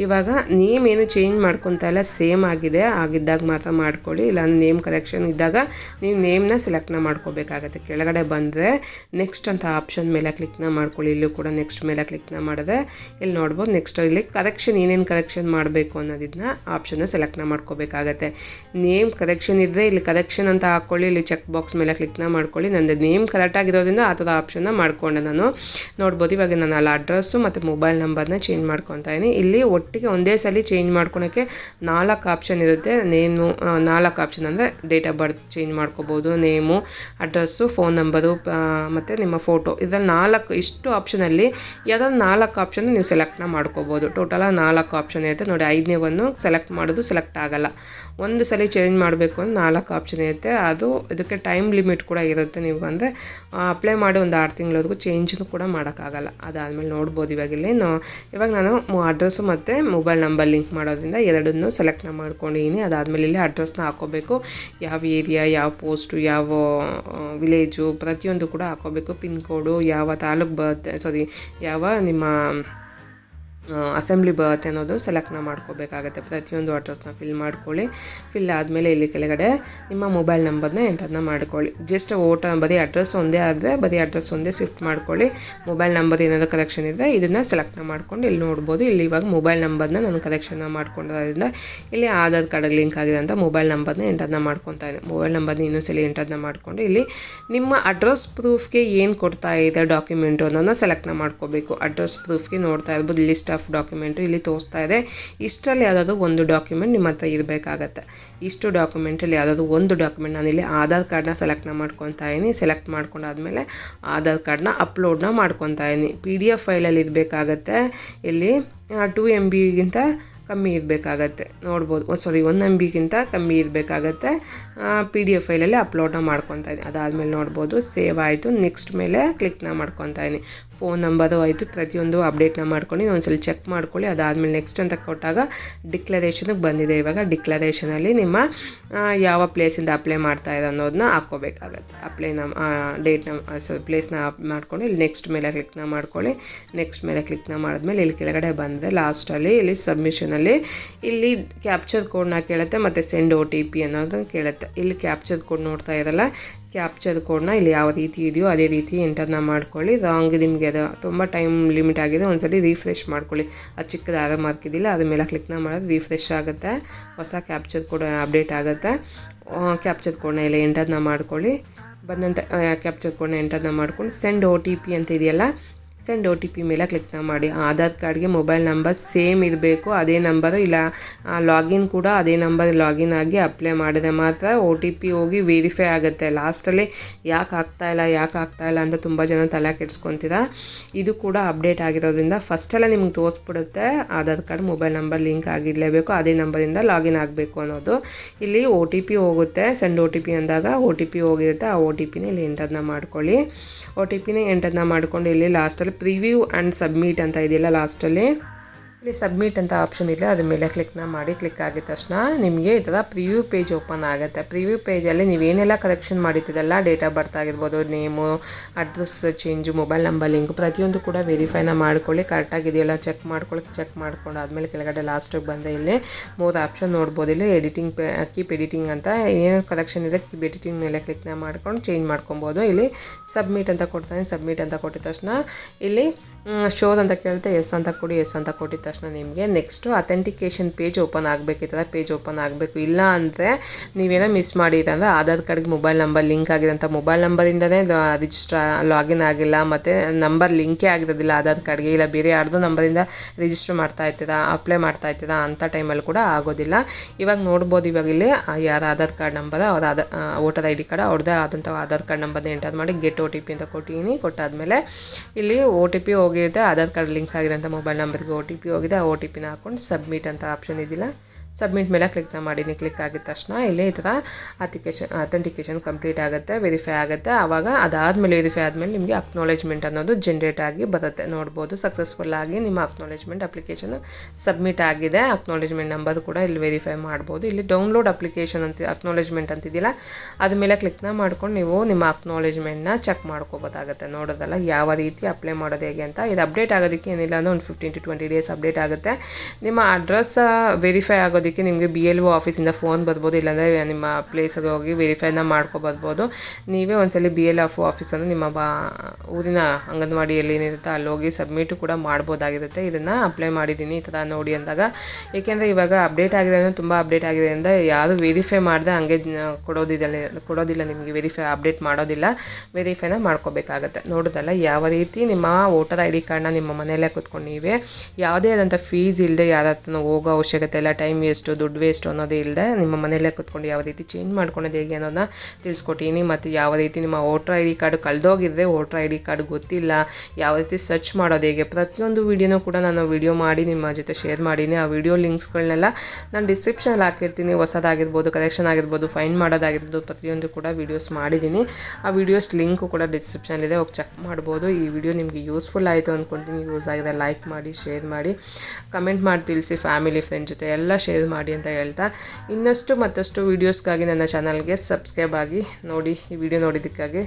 ಇವಾಗ ನೇಮ್ ಏನು ಚೇಂಜ್ ಮಾಡ್ಕೊತಾ ಇಲ್ಲ ಸೇಮ್ ಆಗಿದೆ. ಆಗಿದ್ದಾಗ ಮಾತ್ರ ಮಾಡ್ಕೊಳ್ಳಿ. ಇಲ್ಲ, ನೇಮ್ ಕರೆಕ್ಷನ್ ಇದ್ದಾಗ ನೀವು ನೇಮ್ನ ಸೆಲೆಕ್ಟ್ನ ಮಾಡ್ಕೋಬೇಕಾಗತ್ತೆ. ಕೆಳಗಡೆ ಬಂದರೆ ನೆಕ್ಸ್ಟ್ ಅಂತ ಆಪ್ಷನ್ ಮೇಲೆ ಕ್ಲಿಕ್ನ ಮಾಡ್ಕೊಳ್ಳಿ. ಇಲ್ಲೂ ಕೂಡ ನೆಕ್ಸ್ಟ್ ಮೇಲೆ ಕ್ಲಿಕ್ನ ಮಾಡಿದೆ. ಇಲ್ಲಿ ನೋಡ್ಬೋದು ನೆಕ್ಸ್ಟ್ ಇಲ್ಲಿ ಕರೆಕ್ಷನ್ ಏನೇನು ಕರೆಕ್ಷನ್ ಮಾಡಬೇಕು ಅನ್ನೋದನ್ನ ಆಪ್ಷನ್ನ ಸೆಲೆಕ್ಟ್ನ ಮಾಡ್ಕೋಬೇಕಾಗತ್ತೆ. ನೇಮ್ ಕರೆಕ್ಷನ್ ಇದ್ದರೆ ಇಲ್ಲಿ ಕರೆಕ್ಷನ್ ಅಂತ ಹಾಕ್ಕೊಳ್ಳಿ ಇಲ್ಲಿ ಚೆಕ್ ಬಾಕ್ಸ್ ಮೇಲೆ ಕ್ಲಿಕ್ನ ಮಾಡ್ಕೊಳ್ಳಿ. ನಂದು ನೇಮ್ ಕರೆಕ್ಟ್ ಕರೆಕ್ಟಾಗಿರೋದ್ರಿಂದ ಆ ಥರ ಆಪ್ಷನ್ನ ಮಾಡ್ಕೊಂಡೆ ನಾನು. ನೋಡ್ಬೋದು ಇವಾಗ ನಾನು ಅಲ್ಲಿ ಅಡ್ರೆಸ್ಸು ಮತ್ತು ಮೊಬೈಲ್ ನಂಬರ್ನ ಚೇಂಜ್ ಮಾಡ್ಕೊತಾ ಇದ್ದೀನಿ ಇಲ್ಲಿ ಒಟ್ಟಿಗೆ ಒಂದೇ ಸಲ ಚೇಂಜ್ ಮಾಡ್ಕೊಳಕ್ಕೆ ನಾಲ್ಕು ಆಪ್ಷನ್ ಇರುತ್ತೆ. ನೇಮು ನಾಲ್ಕು ಆಪ್ಷನ್ ಅಂದರೆ ಡೇಟ್ ಆಫ್ ಬರ್ತ್ ಚೇಂಜ್ ಮಾಡ್ಕೋಬೋದು, ನೇಮು ಅಡ್ರೆಸ್ಸು ಫೋನ್ ನಂಬರು ಮತ್ತು ನಿಮ್ಮ ಫೋಟೋ ಇದರಲ್ಲಿ ನಾಲ್ಕು, ಇಷ್ಟು ಆಪ್ಷನಲ್ಲಿ ಯಾವುದಾದ್ರು ನಾಲ್ಕು ಆಪ್ಷನ್ ನೀವು ಸೆಲೆಕ್ಟ್ನ ಮಾಡ್ಕೋಬೋದು. ಟೋಟಲಾಗಿ ನಾಲ್ಕು ಆಪ್ಷನ್ ಇರುತ್ತೆ. ನೋಡಿ ಐದನೇ ಒಂದು ಸೆಲೆಕ್ಟ್ ಮಾಡೋದು ಸೆಲೆಕ್ಟ್ ಆಗಲ್ಲ. ಒಂದು ಸಲ ಚೇಂಜ್ ಮಾಡಬೇಕು ಅಂತ ನಾಲ್ಕು ಆಪ್ಷನ್ ಇರುತ್ತೆ. ಅದು ಇದಕ್ಕೆ ಟೈಮ್ ಲಿಮಿಟ್ ಕೂಡ ಇರುತ್ತೆ ನೀವು ಅಂದರೆ ಅಪ್ಲೈ ಮಾಡಿ ಒಂದು ಆರು ತಿಂಗಳವರೆಗೂ ಚೇಂಜ್ ಕೂಡ ಮಾಡೋಕ್ಕಾಗಲ್ಲ. ಅದಾದಮೇಲೆ ನೋಡ್ಬೋದು ಇವಾಗ ಇಲ್ಲಿ. ಇವಾಗ ನಾನು ಅಡ್ರೆಸ್ಸು ಮತ್ತು ಮೊಬೈಲ್ ನಂಬರ್ ಲಿಂಕ್ ಮಾಡೋದ್ರಿಂದ ಎರಡನ್ನೂ ಸೆಲೆಕ್ಟ್ ಮಾಡ್ಕೊಂಡಿದ್ದೀನಿ ಅದಾದಮೇಲೆ ಇಲ್ಲಿ ಅಡ್ರೆಸ್ನ ಹಾಕೋಬೇಕು. ಯಾವ ಏರಿಯಾ ಯಾವ ಪೋಸ್ಟು ಯಾವ ವಿಲೇಜು ಪ್ರತಿಯೊಂದು ಕೂಡ ಹಾಕೋಬೇಕು. ಪಿನ್ ಕೋಡು ಯಾವ ತಾಲೂಕು ಬರುತ್ತೆ ಸಾರಿ ಯಾವ ನಿಮ್ಮ ಅಸೆಂಬ್ಲಿ ಬರುತ್ತೆ ಅನ್ನೋದು ಸೆಲೆಕ್ಟ್ನ ಮಾಡ್ಕೋಬೇಕಾಗತ್ತೆ. ಪ್ರತಿಯೊಂದು ಅಡ್ರೆಸ್ನ ಫಿಲ್ ಮಾಡ್ಕೊಳ್ಳಿ. ಫಿಲ್ ಆದಮೇಲೆ ಇಲ್ಲಿ ಕೆಳಗಡೆ ನಿಮ್ಮ ಮೊಬೈಲ್ ನಂಬರ್ನ ಎಂಟರ್ನ ಮಾಡ್ಕೊಳ್ಳಿ. ಜಸ್ಟ್ ಓಟ, ಬರೀ ಅಡ್ರೆಸ್ ಒಂದೇ ಆದರೆ ಬರೀ ಅಡ್ರೆಸ್ ಒಂದೇ ಶಿಫ್ಟ್ ಮಾಡ್ಕೊಳ್ಳಿ. ಮೊಬೈಲ್ ನಂಬರ್ ಏನಾದರೂ ಕಲೆಕ್ಷನ್ ಇದ್ದರೆ ಇದನ್ನು ಸೆಲೆಕ್ಟ್ನ ಮಾಡ್ಕೊಂಡು ಇಲ್ಲಿ ನೋಡ್ಬೋದು. ಇಲ್ಲಿ ಇವಾಗ ಮೊಬೈಲ್ ನಂಬರ್ನ ನಾನು ಕರೆಕ್ಷನ್ನ ಮಾಡ್ಕೊಂಡಿರೋದ್ರಿಂದ ಇಲ್ಲಿ ಆಧಾರ್ ಕಾರ್ಡಿಗೆ ಲಿಂಕ್ ಅಂತ ಮೊಬೈಲ್ ನಂಬರ್ನ ಎಂಟರ್ನ ಮಾಡ್ಕೊತಾ ಇದೆ ಮೊಬೈಲ್ ನಂಬರ್ನ ಇನ್ನೊಂದ್ಸಲಿ ಎಂಟರ್ನ ಮಾಡಿಕೊಂಡು ಇಲ್ಲಿ ನಿಮ್ಮ ಅಡ್ರೆಸ್ ಪ್ರೂಫ್ಗೆ ಏನು ಕೊಡ್ತಾ ಇದೆ ಡಾಕ್ಯುಮೆಂಟು ಅನ್ನೋದನ್ನ ಸೆಲೆಕ್ಟ್ನ ಮಾಡ್ಕೋಬೇಕು. ಅಡ್ರೆಸ್ ಪ್ರೂಫ್ಗೆ ನೋಡ್ತಾ ಇರ್ಬೋದು. ಲಿಸ್ಟ್ ಡಾಕ್ಯುಮೆಂಟು ಇಲ್ಲಿ ತೋರಿಸ್ತಾ ಇದೆ. ಇಷ್ಟರಲ್ಲಿ ಯಾವುದಾದ್ರು ಒಂದು ಡಾಕ್ಯುಮೆಂಟ್ ನಿಮ್ಮ ಹತ್ರ ಇರಬೇಕಾಗತ್ತೆ ಇಷ್ಟು ಡಾಕ್ಯುಮೆಂಟಲ್ಲಿ ಯಾವುದಾದ್ರು ಒಂದು ಡಾಕ್ಯುಮೆಂಟ್ ನಾನು ಇಲ್ಲಿ ಆಧಾರ್ ಕಾರ್ಡ್ನ ಸೆಲೆಕ್ಟ್ನ ಮಾಡ್ಕೊತಾ ಇದ್ದೀನಿ ಸೆಲೆಕ್ಟ್ ಮಾಡ್ಕೊಂಡಾದ್ಮೇಲೆ ಆಧಾರ್ ಕಾರ್ಡ್ನ ಅಪ್ಲೋಡ್ನ ಮಾಡ್ಕೊತಾ ಇದ್ದೀನಿ ಪಿ ಡಿ ಎಫ್ ಫೈಲಲ್ಲಿ ಇರಬೇಕಾಗತ್ತೆ ಇಲ್ಲಿ ಟೂ ಎಂ ಬಿಗಿಂತ ಕಮ್ಮಿ ಇರಬೇಕಾಗತ್ತೆ ನೋಡ್ಬೋದು. ಸಾರಿ ಒಂದು ಎಂ ಬಿಗಿಂತ ಕಮ್ಮಿ ಇರಬೇಕಾಗತ್ತೆ ಪಿ ಡಿ ಎಫ್ ಫೈಲಲ್ಲಿ ಅಪ್ಲೋಡ್ನ ಮಾಡ್ಕೊತಾ ಇದ್ದೀನಿ ಅದಾದಮೇಲೆ ನೋಡ್ಬೋದು. ಸೇವ್ ಆಯಿತು. ನೆಕ್ಸ್ಟ್ ಮೇಲೆ ಕ್ಲಿಕ್ನ ಮಾಡ್ಕೊತಾ ಇದ್ದೀನಿ ಫೋನ್ ನಂಬರು ಆಯಿತು, ಪ್ರತಿಯೊಂದು ಅಪ್ಡೇಟ್ನ ಮಾಡ್ಕೊಂಡು ಒಂದ್ಸಲ ಚೆಕ್ ಮಾಡ್ಕೊಳ್ಳಿ, ಅದಾದಮೇಲೆ ನೆಕ್ಸ್ಟ್ ಅಂತ ಕೊಟ್ಟಾಗ ಡಿಕ್ಲರೇಷನಿಗೆ ಬಂದಿದೆ. ಇವಾಗ ಡಿಕ್ಲರೇಷನಲ್ಲಿ ನಿಮ್ಮ ಯಾವ ಪ್ಲೇಸಿಂದ ಅಪ್ಲೈ ಮಾಡ್ತಾ ಇರೋ ಅನ್ನೋದನ್ನ ಹಾಕ್ಕೋಬೇಕಾಗತ್ತೆ. ಅಪ್ಲೈನ ಡೇಟ್ನ ಸಾರಿ ಪ್ಲೇಸ್ನ ಮಾಡ್ಕೊಂಡು ಇಲ್ಲಿ ನೆಕ್ಸ್ಟ್ ಮೇಲೆ ಕ್ಲಿಕ್ನ ಮಾಡ್ಕೊಳ್ಳಿ ನೆಕ್ಸ್ಟ್ ಮೇಲೆ ಕ್ಲಿಕ್ನ ಮಾಡಿದ್ಮೇಲೆ ಇಲ್ಲಿ ಕೆಳಗಡೆ ಬಂದರೆ ಲಾಸ್ಟಲ್ಲಿ ಇಲ್ಲಿ ಸಬ್ಮಿಷನಲ್ಲಿ ಇಲ್ಲಿ ಕ್ಯಾಪ್ಚರ್ ಕೋಡ್ನ ಕೇಳುತ್ತೆ, ಮತ್ತು ಸೆಂಡ್ ಓ ಟಿ ಪಿ ಅನ್ನೋದನ್ನ ಕೇಳುತ್ತೆ. ಇಲ್ಲಿ ಕ್ಯಾಪ್ಚರ್ ಕೋಡ್ ನೋಡ್ತಾ ಇರಲ್ಲ ಕ್ಯಾಪ್ಚರ್ ಕೋಡ್ನ ಇಲ್ಲಿ ಯಾವ ರೀತಿ ಇದೆಯೋ ಅದೇ ರೀತಿ ಎಂಟರ್ನ ಮಾಡ್ಕೊಳ್ಳಿ. ರಾಂಗ್ ನಿಮಗೆ ಅದು ತುಂಬ ಟೈಮ್ ಲಿಮಿಟ್ ಆಗಿದೆ ಒಂದ್ಸಲಿ ರೀಫ್ರೆಶ್ ಮಾಡ್ಕೊಳ್ಳಿ. ಅದು ಚಿಕ್ಕದು ಆರ ಮಾರ್ಕ್ ಇದಿಲ್ಲ ಅದ್ರ ಮೇಲೆ ಕ್ಲಿಕ್ನ ಮಾಡೋದು ರೀಫ್ರೆಶ್ ಆಗುತ್ತೆ, ಹೊಸ ಕ್ಯಾಪ್ಚರ್ ಕೋಡ್ ಅಪ್ಡೇಟ್ ಆಗುತ್ತೆ. ಕ್ಯಾಪ್ಚರ್ ಕೋಡ್ನ ಇಲ್ಲಿ ಎಂಟರ್ನ ಮಾಡ್ಕೊಳ್ಳಿ. ಬಂದಂಥ ಕ್ಯಾಪ್ಚರ್ ಕೋಡ್ನ ಎಂಟರ್ನ ಮಾಡ್ಕೊಂಡು ಸೆಂಡ್ ಒ ಟಿ ಪಿ ಅಂತ ಇದೆಯಲ್ಲ ಸೆಂಡ್ ಒ ಟಿ ಪಿ ಮೇಲೆ ಕ್ಲಿಕ್ನ ಮಾಡಿ. ಆಧಾರ್ ಕಾರ್ಡ್ಗೆ ಮೊಬೈಲ್ ನಂಬರ್ ಸೇಮ್ ಇರಬೇಕು ಅದೇ ನಂಬರು ಇಲ್ಲ ಲಾಗಿನ್ ಕೂಡ ಅದೇ ನಂಬರ್ ಲಾಗಿನ್ ಆಗಿ ಅಪ್ಲೈ ಮಾಡಿದ್ರೆ ಮಾತ್ರ ಒ ಟಿ ಪಿ ಹೋಗಿ ವೆರಿಫೈ ಆಗುತ್ತೆ. ಲಾಸ್ಟಲ್ಲಿ ಯಾಕೆ ಆಗ್ತಾಯಿಲ್ಲ ಯಾಕೆ ಆಗ್ತಾಯಿಲ್ಲ ಅಂತ ತುಂಬ ಜನ ತಲೆ ಕೆಡ್ಸ್ಕೊತೀರ. ಇದು ಕೂಡ ಅಪ್ಡೇಟ್ ಆಗಿರೋದ್ರಿಂದ ಫಸ್ಟೆಲ್ಲ ನಿಮ್ಗೆ ತೋರಿಸ್ಬಿಡುತ್ತೆ. Aadhaar card mobile number link ಆಗಿರಲೇಬೇಕು. ಅದೇ ನಂಬರಿಂದ ಲಾಗಿನ್ ಆಗಬೇಕು ಅನ್ನೋದು. ಇಲ್ಲಿ ಒ ಟಿ ಪಿ ಹೋಗುತ್ತೆ. ಸೆಂಡ್ ಒ ಟಿ ಪಿ ಅಂದಾಗ ಒ ಟಿ ಪಿ ಹೋಗಿರುತ್ತೆ. ಆ ಒ ಟಿ ಪಿನ ಇಲ್ಲಿ ಎಂಟರ್ನ ಮಾಡ್ಕೊಳ್ಳಿ. ಒ ಟಿ ಪಿನೇ ಎಂಟರ್ನ ಮಾಡ್ಕೊಂಡು ಇಲ್ಲಿ ಲಾಸ್ಟಲ್ಲಿ ಪ್ರಿವ್ಯೂ ಆ್ಯಂಡ್ ಸಬ್ಮಿಟ್ ಅಂತ ಇದೆಯಲ್ಲ ಲಾಸ್ಟಲ್ಲಿ ಇಲ್ಲಿ ಸಬ್ಮಿಟ್ ಅಂತ ಆಪ್ಷನ್ ಇದೆ ಅದ್ರ ಮೇಲೆ ಕ್ಲಿಕ್ನ ಮಾಡಿ ಕ್ಲಿಕ್ ಆಗಿದ ತಕ್ಷಣ ನಿಮಗೆ ಈ ಥರ ಪ್ರಿವ್ಯೂ ಪೇಜ್ ಓಪನ್ ಆಗುತ್ತೆ. ಪ್ರಿವ್ಯೂ ಪೇಜಲ್ಲಿ ನೀವೇನೆಲ್ಲ ಕರೆಕ್ಷನ್ ಮಾಡಿದ್ದೀರಲ್ಲ ಡೇಟ್ ಆಫ್ ಬರ್ತ್ ಆಗಿರ್ಬೋದು name address change mobile number link ಪ್ರತಿಯೊಂದು ಕೂಡ ವೆರಿಫೈನ ಮಾಡ್ಕೊಳ್ಳಿ. ಕರೆಕ್ಟಾಗಿದೆಯಲ್ಲ ಚೆಕ್ ಮಾಡ್ಕೊಳ್ಳಿ ಚೆಕ್ ಮಾಡ್ಕೊಂಡು ಆದಮೇಲೆ ಕೆಳಗಡೆ ಲಾಸ್ಟಿಗೆ ಬಂದೆ ಇಲ್ಲಿ ಮೂರು ಆಪ್ಷನ್ ನೋಡ್ಬೋದು. ಇಲ್ಲಿ ಎಡಿಟಿಂಗ್ ಪೇ ಕೀಪ್ ಎಡಿಟಿಂಗ್ ಅಂತ ಏನು ಕರೆಕ್ಷನ್ ಇದೆ ಕೀಪ್ ಎಡಿಟಿಂಗ್ ಮೇಲೆ ಕ್ಲಿಕ್ನ ಮಾಡ್ಕೊಂಡು ಚೇಂಜ್ ಮಾಡ್ಕೊಬೋದು. ಇಲ್ಲಿ ಸಬ್ಮಿಟ್ ಅಂತ ಕೊಡ್ತಾನೆ ಸಬ್ಮಿಟ್ ಅಂತ ಕೊಟ್ಟಿದ ತಕ್ಷಣ ಇಲ್ಲಿ ಶೋದ್ ಅಂತ ಕೇಳ್ತಾ ಎಸ್ ಅಂತ ಕೊಡಿ, ಎಸ್ ಅಂತ ಕೊಟ್ಟಿದ ತಕ್ಷಣ ನಿಮಗೆ. ನೆಕ್ಸ್ಟು ಅಥೆಂಟಿಕೇಷನ್ ಪೇಜ್ ಓಪನ್ ಆಗಬೇಕು ಈ ಥರ ಪೇಜ್ ಓಪನ್ ಆಗಬೇಕು. ಇಲ್ಲ ಅಂದರೆ ನೀವೇನೋ ಮಿಸ್ ಮಾಡಿದ್ರೆ ಅಂದರೆ ಆಧಾರ್ ಕಾರ್ಡ್ಗೆ ಮೊಬೈಲ್ ನಂಬರ್ ಲಿಂಕ್ ಆಗಿದೆ ಅಂತ. ಮೊಬೈಲ್ ನಂಬರಿಂದನೇ ರಿಜಿಸ್ಟ್ರಾ ಲಾಗಿನ್ ಆಗಿಲ್ಲ, ಮತ್ತು ನಂಬರ್ ಲಿಂಕೇ ಆಗಿರೋದಿಲ್ಲ ಆಧಾರ್ ಕಾರ್ಡ್ಗೆ. ಇಲ್ಲ, ಬೇರೆ ಯಾರ್ದೋ ನಂಬರಿಂದ ರಿಜಿಸ್ಟರ್ ಮಾಡ್ತಾ ಇರ್ತೀರಾ ಅಪ್ಲೈ ಮಾಡ್ತಾ ಇರ್ತೀರಾ ಅಂಥ ಟೈಮಲ್ಲಿ ಕೂಡ ಆಗೋದಿಲ್ಲ. ಇವಾಗ ನೋಡ್ಬೋದು, ಇವಾಗ ಇಲ್ಲಿ ಯಾರ ಆಧಾರ್ ಕಾರ್ಡ್ ನಂಬರ್ ಅವ್ರ Aadhaar voter I D card ಅವ್ರದ್ದೇ ಆದಂಥ ಆಧಾರ್ ಕಾರ್ಡ್ ನಂಬರ್ನ ಎಂಟರ್ ಮಾಡಿ ಗೆಟ್ ಒ ಟಿ ಪಿ ಅಂತ ಕೊಟ್ಟಿದ್ದೀನಿ. ಕೊಟ್ಟಾದ್ಮೇಲೆ ಇಲ್ಲಿ ಒ ಟಿ ಪಿ ಹೋಗಿರುತ್ತೆ ಆಧಾರ್ ಕಾರ್ಡ್ ಲಿಂಕ್ ಆಗಿರೋಂಥ ಮೊಬೈಲ್ ನಂಬರ್ಗೆ ಒ ಟಿ ಪಿ ಹೋಗಿದೆ, ಆ ಒ ಟಿ ಪಿನ ಹಾಕ್ಕೊಂಡು ಸಬ್ಮಿಟ್ ಅಂತ ಆಪ್ಷನ್ ಇದಿಲ್ಲ. ಸಬ್ಮಿಟ್ ಮೇಲೆ ಕ್ಲಿಕ್ನ ಮಾಡಿದ್ದೀನಿ ಕ್ಲಿಕ್ ಆಗಿದ ತಕ್ಷಣ ಇಲ್ಲಿ ಈ ಥರ ಅಥಿಕೇಶನ್ ಅಥೆಂಟಿಕೇಶನ್ ಕಂಪ್ಲೀಟ್ ಆಗುತ್ತೆ ವೆರಿಫೈ ಆಗುತ್ತೆ. ಆವಾಗ ಅದಾದಮೇಲೆ ವೆರಿಫೈ ಆದಮೇಲೆ ನಿಮಗೆ ಅಕ್ನಾಲೇಜ್ಮೆಂಟ್ ಅನ್ನೋದು ಜನ್ರೇಟ್ ಆಗಿ ಬರುತ್ತೆ. ನೋಡ್ಬೋದು ಸಕ್ಸಸ್ಫುಲ್ ಆಗಿ ನಿಮ್ಮ ಅಕ್ನಾಲೇಜ್ಮೆಂಟ್ ಅಪ್ಲಿಕೇಶನ್ ಸಬ್ಮಿಟ್ ಆಗಿದೆ. ಅಕ್ನಾಲೇಜ್ಮೆಂಟ್ ನಂಬರ್ ಕೂಡ ಇಲ್ಲಿ ವೆರಿಫೈ ಮಾಡ್ಬೋದು. ಇಲ್ಲಿ ಡೌನ್ಲೋಡ್ ಅಪ್ಲಿಕೇಶನ್ ಅಂತ ಅಕ್ನಾಲೇಜ್ಮೆಂಟ್ ಅಂತಿದೆಯಲ್ಲ, ಅದ ಮೇಲೆ ಕ್ಲಿಕ್ನ ಮಾಡ್ಕೊಂಡು ನೀವು ನಿಮ್ಮ ಅಕ್ನಾಲೇಜ್ಮೆಂಟ್ನ ಚೆಕ್ ಮಾಡ್ಕೋಬೋದಾಗುತ್ತೆ. ನೋಡೋದಲ್ಲ, ಯಾವ ರೀತಿ ಅಪ್ಲೈ ಮಾಡೋದು ಹೇಗೆ ಅಂತ. ಇದು ಅಪ್ಡೇಟ್ ಆಗೋದಕ್ಕೆ ಏನಿಲ್ಲ ಅಂದರೆ ಒಂದು fifteen to twenty days update ಆಗುತ್ತೆ. ನಿಮ್ಮ ಅಡ್ರೆಸ್ ವೆರಿಫೈ ಆಗೋದಕ್ಕೆ ನಿಮಗೆ ಬಿ ಎಲ್ ಒ ಆಫೀಸಿಂದ ಫೋನ್ ಬರ್ಬೋದು, ಇಲ್ಲಾಂದರೆ ನಿಮ್ಮ ಪ್ಲೇಸಿಗೆ ಹೋಗಿ ವೆರಿಫೈನ ಮಾಡ್ಕೊಬರ್ಬೋದು ನೀವೇ ಒಂದ್ಸಲಿ ಬಿ ಎಲ್ ಎಫ್ ಆಫೀಸನ್ನು ನಿಮ್ಮ ಬಾ, ಊರಿನ ಅಂಗನವಾಡಿಯಲ್ಲಿ ಏನಿರುತ್ತೆ ಅಲ್ಲಿ ಹೋಗಿ ಸಬ್ಮಿಟು ಕೂಡ ಮಾಡ್ಬೋದಾಗಿರುತ್ತೆ. ಇದನ್ನು ಅಪ್ಲೈ ಮಾಡಿದ್ದೀನಿ ಈ ಥರ ನೋಡಿ ಅಂದಾಗ. ಏಕೆಂದರೆ ಇವಾಗ ಅಪ್ಡೇಟ್ ಆಗಿದೆ ಅಂದರೆ ತುಂಬ ಅಪ್ಡೇಟ್ ಆಗಿದೆ ಅಂದರೆ ಯಾರು ವೆರಿಫೈ ಮಾಡಿದೆ ಹಂಗೆ ಕೊಡೋದಿಲ್ಲ ಕೊಡೋದಿಲ್ಲ ನಿಮಗೆ ವೆರಿಫೈ ಅಪ್ಡೇಟ್ ಮಾಡೋದಿಲ್ಲ. ವೆರಿಫೈನ ಮಾಡ್ಕೋಬೇಕಾಗತ್ತೆ. ನೋಡೋದಲ್ಲ, ಯಾವ ರೀತಿ ನಿಮ್ಮ ವೋಟರ್ ಐ ಡಿ ಕಾರ್ಡ್ನ ನಿಮ್ಮ ಮನೆಯಲ್ಲೇ ಕೂತ್ಕೊಂಡು ನೀವೇ ಯಾವುದೇ ಆದಂಥ ಫೀಸ್ ಇಲ್ಲದೆ ಯಾರ ಹತ್ರನೂ ಹೋಗೋ ಅವಶ್ಯಕತೆ ಇಲ್ಲ ಟೈಮ್ ವೇಸ್ಟು ದುಡ್ಡು ವೇಸ್ಟ್ ಅನ್ನೋದೇ ಇಲ್ಲದೆ ನಿಮ್ಮ ಮನೆಯಲ್ಲೇ ಕೂತ್ಕೊಂಡು ಯಾವ ರೀತಿ ಚೇಂಜ್ ಮಾಡ್ಕೊಳೋದು ಹೇಗೆ ಅನ್ನೋದನ್ನ ತಿಳಿಸ್ಕೊಟ್ಟಿನಿ. ಮತ್ತು ಯಾವ ರೀತಿ ನಿಮ್ಮ ವೋಟ್ರ್ ಐ ಡಿ ಕಾರ್ಡ್ ಕಳೆದೋಗಿದ್ರೆ ವೋಟ್ರ್ ಐ ಡಿ ಕಾರ್ಡ್ ಗೊತ್ತಿಲ್ಲ. ಯಾವ ರೀತಿ ಸರ್ಚ್ ಮಾಡೋದು ಹೇಗೆ? ಪ್ರತಿಯೊಂದು ವೀಡಿಯೋನೂ ಕೂಡ ನಾನು ವೀಡಿಯೋ ಮಾಡಿ ನಿಮ್ಮ ಜೊತೆ ಶೇರ್ ಮಾಡೀನಿ. ಆ ವಿಡಿಯೋ ಲಿಂಕ್ಸ್ಗಳನ್ನೆಲ್ಲ ನಾನು ಡಿಸ್ಕ್ರಿಪ್ಷನಲ್ಲಿ ಹಾಕಿರ್ತೀನಿ. ಹೊಸದಾಗಿರ್ಬೋದು ಕಲೆಕ್ಷನ್ ಆಗಿರ್ಬೋದು ಫೈನ್ ಮಾಡೋದಾಗಿರ್ಬೋದು, ಪ್ರತಿಯೊಂದು ಕೂಡ ವೀಡಿಯೋಸ್ ಮಾಡಿದ್ದೀನಿ ಆ ವೀಡಿಯೋಸ್ ಲಿಂಕು ಕೂಡ ಡಿಸ್ಕ್ರಿಪ್ಷನಲ್ಲಿದೆ ಹೋಗಿ ಚೆಕ್ ಮಾಡ್ಬೋದು. ಈ ವಿಡಿಯೋ ನಿಮಗೆ ಯೂಸ್ಫುಲ್ ಆಯಿತು ಅಂದ್ಕೊಳ್ತೀನಿ ಯೂಸ್ ಆಗಿದೆ ಲೈಕ್ ಮಾಡಿ ಶೇರ್ ಮಾಡಿ. ಕಮೆಂಟ್ ಮಾಡಿ ತಿಳಿಸಿ. ಫ್ಯಾಮಿಲಿ ಫ್ರೆಂಡ್ ಜೊತೆ ಎಲ್ಲ ಶೇರ್ ಮಾಡಿ ಅಂತ ಹೇಳ್ತಾ ಇನ್ನಷ್ಟು ಮತ್ತಷ್ಟು ವೀಡಿಯೋಸ್ಗಾಗಿ ನನ್ನ ಚಾನಲ್ಗೆ ಸಬ್ಸ್ಕ್ರೈಬ್ ಆಗಿ ನೋಡಿ ಈ ವಿಡಿಯೋ ನೋಡಿದ್ದಕ್ಕಾಗಿ.